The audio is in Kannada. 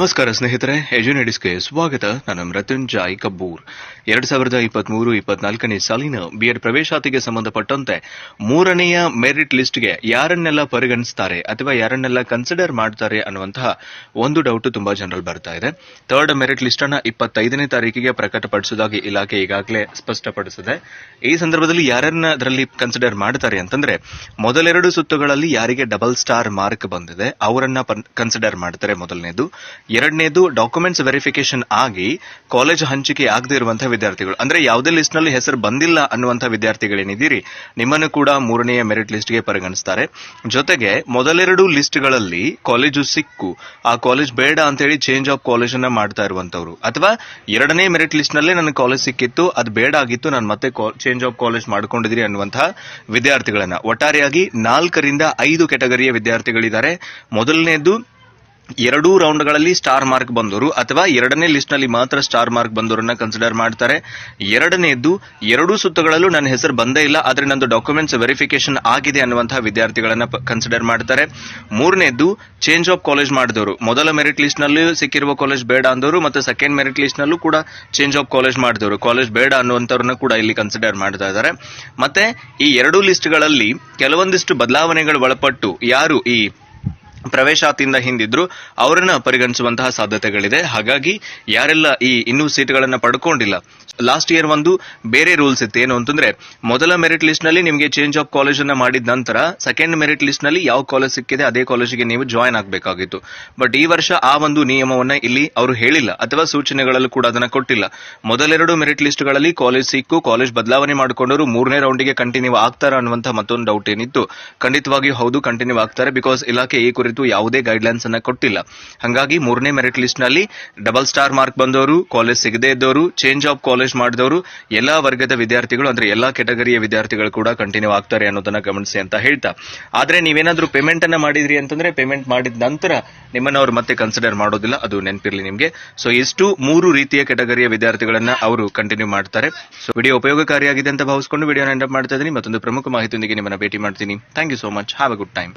ನಮಸ್ಕಾರ ಸ್ನೇಹಿತರೆ ಎಜುನೆಡಿಸ್ಗೆ ಸ್ವಾಗತ. ನಾನು ಮೃತ್ಯುಂಜಯ್ ಕಬ್ಬೂರ್ ಎರಡ್ ಸಾವಿರದ ಇಪ್ಪತ್ಮೂರು ಇಪ್ಪತ್ನಾಲ್ಕನೇ ಸಾಲಿನ ಬಿಎಡ್ ಪ್ರವೇಶಾತಿಗೆ ಸಂಬಂಧಪಟ್ಟಂತೆ ಮೂರನೆಯ ಮೆರಿಟ್ ಲಿಸ್ಟ್ಗೆ ಯಾರನ್ನೆಲ್ಲ ಪರಿಗಣಿಸ್ತಾರೆ ಅಥವಾ ಯಾರನ್ನೆಲ್ಲ ಕನ್ಸಿಡರ್ ಮಾಡ್ತಾರೆ ಅನ್ನುವಂತಹ ಒಂದು ಡೌಟ್ ತುಂಬಾ ಜನರಲ್ ಬರ್ತಾ ಇದೆ. ಥರ್ಡ್ ಮೆರಿಟ್ ಲಿಸ್ಟ್ ಅನ್ನ ಇಪ್ಪತ್ತೈದನೇ ತಾರೀಕಿಗೆ ಪ್ರಕಟಪಡಿಸುವುದಾಗಿ ಇಲಾಖೆ ಈಗಾಗಲೇ ಸ್ಪಷ್ಟಪಡಿಸಿದೆ. ಈ ಸಂದರ್ಭದಲ್ಲಿ ಯಾರನ್ನ ಅದರಲ್ಲಿ ಕನ್ಸಿಡರ್ ಮಾಡ್ತಾರೆ ಅಂತಂದ್ರೆ, ಮೊದಲೆರಡು ಸುತ್ತುಗಳಲ್ಲಿ ಯಾರಿಗೆ ಡಬಲ್ ಸ್ಟಾರ್ ಮಾರ್ಕ್ ಬಂದಿದೆ, ಅವರನ್ನ ಕನ್ಸಿಡರ್ ಮಾಡ್ತಾರೆ ಮೊದಲನೇದು. ಎರಡನೇದು ಡಾಕ್ಯುಮೆಂಟ್ಸ್ ವೆರಿಫಿಕೇಶನ್ ಆಗಿ ಕಾಲೇಜ್ ಹಂಚಿಕೆ ಆಗದೆ ಇರುವಂತಹ ವಿದ್ಯಾರ್ಥಿಗಳು. ಅಂದ್ರೆ ಯಾವುದೇ ಲಿಸ್ಟ್ನಲ್ಲಿ ಹೆಸರು ಬಂದಿಲ್ಲ ಅನ್ನುವಂತಹ ವಿದ್ಯಾರ್ಥಿಗಳೇನಿದ್ದೀರಿ, ನಿಮ್ಮನ್ನು ಕೂಡ ಮೂರನೆಯ ಮೆರಿಟ್ ಲಿಸ್ಟ್ಗೆ ಪರಿಗಣಿಸ್ತಾರೆ. ಜೊತೆಗೆ ಮೊದಲೆರಡು ಲಿಸ್ಟ್ಗಳಲ್ಲಿ ಕಾಲೇಜು ಸಿಕ್ಕು. ಆ ಕಾಲೇಜ್ ಬೇಡ ಅಂತ ಹೇಳಿ ಚೇಂಜ್ ಆಫ್ ಕಾಲೇಜ್ ಅನ್ನ ಮಾಡ್ತಾ ಇರುವಂತವ್ರು ಅಥವಾ ಎರಡನೇ ಮೆರಿಟ್ ಲಿಸ್ಟ್ ನಲ್ಲೇ ನನಗೆ ಕಾಲೇಜ್ ಸಿಕ್ಕಿತ್ತು, ಅದು ಬೇಡ ಆಗಿತ್ತು, ನಾನು ಮತ್ತೆ ಚೇಂಜ್ ಆಫ್ ಕಾಲೇಜ್ ಮಾಡ್ಕೊಂಡಿದ್ರಿ ಅನ್ನುವಂತಹ ವಿದ್ಯಾರ್ಥಿಗಳನ್ನ. ಒಟ್ಟಾರೆಯಾಗಿ ನಾಲ್ಕರಿಂದ ಐದು ಕೆಟಗರಿಯ ವಿದ್ಯಾರ್ಥಿಗಳಿದ್ದಾರೆ. ಮೊದಲನೇದು ಎರಡೂ ರೌಂಡ್ಗಳಲ್ಲಿ ಸ್ಟಾರ್ ಮಾರ್ಕ್ ಬಂದವರು ಅಥವಾ ಎರಡನೇ ಲಿಸ್ಟ್ನಲ್ಲಿ ಮಾತ್ರ ಸ್ಟಾರ್ ಮಾರ್ಕ್ ಬಂದವರನ್ನ ಕನ್ಸಿಡರ್ ಮಾಡ್ತಾರೆ. ಎರಡನೇದ್ದು, ಎರಡೂ ಸುತ್ತುಗಳಲ್ಲೂ ನನ್ನ ಹೆಸರು ಬಂದೇ ಇಲ್ಲ, ಆದರೆ ನಂದು ಡಾಕ್ಯುಮೆಂಟ್ಸ್ ವೆರಿಫಿಕೇಶನ್ ಆಗಿದೆ ಅನ್ನುವಂತಹ ವಿದ್ಯಾರ್ಥಿಗಳನ್ನ ಕನ್ಸಿಡರ್ ಮಾಡ್ತಾರೆ. ಮೂರನೇದ್ದು ಚೇಂಜ್ ಆಫ್ ಕಾಲೇಜ್ ಮಾಡಿದವರು ಮೊದಲ ಮೆರಿಟ್ ಲಿಸ್ಟ್ನಲ್ಲಿ ಸಿಕ್ಕಿರುವ ಕಾಲೇಜ್ ಬೇಡ ಅಂದವರು ಮತ್ತೆ ಸೆಕೆಂಡ್ ಮೆರಿಟ್ ಲಿಸ್ಟ್ನಲ್ಲೂ ಕೂಡ ಚೇಂಜ್ ಆಫ್ ಕಾಲೇಜ್ ಮಾಡಿದವರು ಕಾಲೇಜ್ ಬೇಡ ಅನ್ನುವಂಥವ್ರನ್ನ ಕೂಡ ಇಲ್ಲಿ ಕನ್ಸಿಡರ್ ಮಾಡ್ತಾ ಇದ್ದಾರೆ. ಮತ್ತೆ ಈ ಎರಡೂ ಲಿಸ್ಟ್ಗಳಲ್ಲಿ ಕೆಲವೊಂದಿಷ್ಟು ಬದಲಾವಣೆಗಳು ಒಳಪಟ್ಟು ಯಾರು ಈ ಪ್ರವೇಶಾತಿಯಿಂದ ಹಿಂದಿದ್ರು, ಅವರನ್ನ ಪರಿಗಣಿಸುವಂತಹ ಸಾಧ್ಯತೆಗಳಿದೆ. ಹಾಗಾಗಿ ಯಾರೆಲ್ಲ ಈ ಇನ್ನೂ ಸೀಟ್ಗಳನ್ನ ಪಡ್ಕೊಂಡಿಲ್ಲ. ಲಾಸ್ಟ್ ಇಯರ್ ಒಂದು ಬೇರೆ ರೂಲ್ಸ್ ಇತ್ತು. ಏನು ಅಂತಂದ್ರೆ, ಮೊದಲ ಮೆರಿಟ್ ಲಿಸ್ಟ್ನಲ್ಲಿ ನಿಮಗೆ ಚೇಂಜ್ ಆಫ್ ಕಾಲೇಜ್ ಅನ್ನ ಮಾಡಿದ ನಂತರ ಸೆಕೆಂಡ್ ಮೆರಿಟ್ ಲಿಸ್ಟ್ನಲ್ಲಿ ಯಾವ ಕಾಲೇಜ್ ಸಿಕ್ಕಿದೆ, ಅದೇ ಕಾಲೇಜಿಗೆ ನೀವು ಜಾಯ್ನ್ ಆಗಬೇಕಾಗಿತ್ತು. ಬಟ್ ಈ ವರ್ಷ ಆ ಒಂದು ನಿಯಮವನ್ನ ಇಲ್ಲಿ ಅವರು ಹೇಳಿಲ್ಲ. ಅಥವಾ ಸೂಚನೆಗಳಲ್ಲೂ ಕೂಡ ಅದನ್ನ ಕೊಟ್ಟಿಲ್ಲ. ಮೊದಲೆರಡು ಮೆರಿಟ್ ಲಿಸ್ಟ್ಗಳಲ್ಲಿ ಕಾಲೇಜ್ ಸಿಕ್ಕು ಕಾಲೇಜ್ ಬದಲಾವಣೆ ಮಾಡಿಕೊಂಡವರು ಮೂರನೇ ರೌಂಡಿಗೆ ಕಂಟಿನ್ಯೂ ಆಗ್ತಾರ ಅನ್ನುವಂತಹ ಮತ್ತೊಂದು ಡೌಟ್ ಏನಿತ್ತು. ಖಂಡಿತವಾಗಿಯೂ ಹೌದು ಕಂಟಿನ್ಯೂ ಆಗ್ತಾರೆ. ಬಿಕಾಸ್ ಇಲಾಖೆ ಈ ಕುರಿತು ಯಾವುದೇ ಗೈಡ್ಲೈನ್ಸ್ ಅನ್ನ ಕೊಟ್ಟಿಲ್ಲ. ಹಾಗಾಗಿ ಮೂರನೇ ಮೆರಿಟ್ ಲಿಸ್ಟ್ನಲ್ಲಿ ಡಬಲ್ ಸ್ಟಾರ್ ಮಾರ್ಕ್ ಬಂದವರು ಕಾಲೇಜ್ ಸಿಗದೇ ಇದ್ದವರು ಚೇಂಜ್ ಆಫ್ ಕಾಲೇಜ್ ಮಾಡಿದವರು, ಎಲ್ಲಾ ವರ್ಗದ ವಿದ್ಯಾರ್ಥಿಗಳು, ಅಂದ್ರೆ ಎಲ್ಲಾ ಕೆಟಗರಿಯ ವಿದ್ಯಾರ್ಥಿಗಳು ಕೂಡ ಕಂಟಿನ್ಯೂ ಆಗ್ತಾರೆ ಅನ್ನೋದನ್ನ ಗಮನಿಸಿ ಅಂತ ಹೇಳ್ತಾ. ಆದ್ರೆ ನೀವೇನಾದ್ರೂ ಪೇಮೆಂಟ್ ಅನ್ನ ಮಾಡಿದ್ರಿ ಅಂತಂದ್ರೆ ಪೇಮೆಂಟ್ ಮಾಡಿದ ನಂತರ ನಿಮ್ಮನ್ನ ಅವ್ರು ಮತ್ತೆ ಕನ್ಸಿಡರ್ ಮಾಡೋದಿಲ್ಲ, ಅದು ನೆನಪಿರ್ಲಿ ನಿಮ್ಗೆ. ಸೊ ಇಷ್ಟು ಮೂರು ರೀತಿಯ ಕೆಟಗರಿಯ ವಿದ್ಯಾರ್ಥಿಗಳನ್ನ ಅವರು ಕಂಟಿನ್ಯೂ ಮಾಡ್ತಾರೆ. ಸೊ ವಿಡಿಯೋ ಉಪಯೋಗಕಾರಿಯಾಗಿದೆ ಅಂತ ಭಾವಿಸ್ಕೊಂಡು ವಿಡಿಯೋನ ಎಂಡ್ ಮಾಡ್ತಾ ಇದ್ದೀನಿ. ಮತ್ತೊಂದು ಪ್ರಮುಖ ಮಾಹಿತಿಯೊಂದಿಗೆ ನಿಮ್ಮನ್ನ ಭೇಟಿ ಮಾಡ್ತೀನಿ. Thank you so much have a good time